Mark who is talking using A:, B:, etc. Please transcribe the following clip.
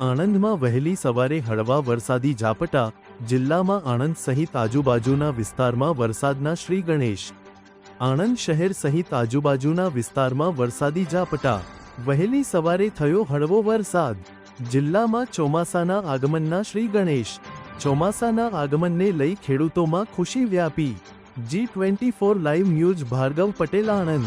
A: આણંદમાં વહેલી સવારે હળવા વરસાદી ઝાપટા, જિલ્લામાં આણંદ સહિત આજુબાજુના વિસ્તારમાં વરસાદના શ્રી ગણેશ. આણંદ શહેર સહિત આજુબાજુના વિસ્તારમાં વરસાદી ઝાપટા. વહેલી સવારે થયો હળવો વરસાદ. જિલ્લામાં ચોમાસાના આગમનના શ્રી ગણેશ. ચોમાસાના આગમનને લઈ ખેડૂતોમાં ખુશી વ્યાપી. G twenty four live news Bhargav Patel, Anand.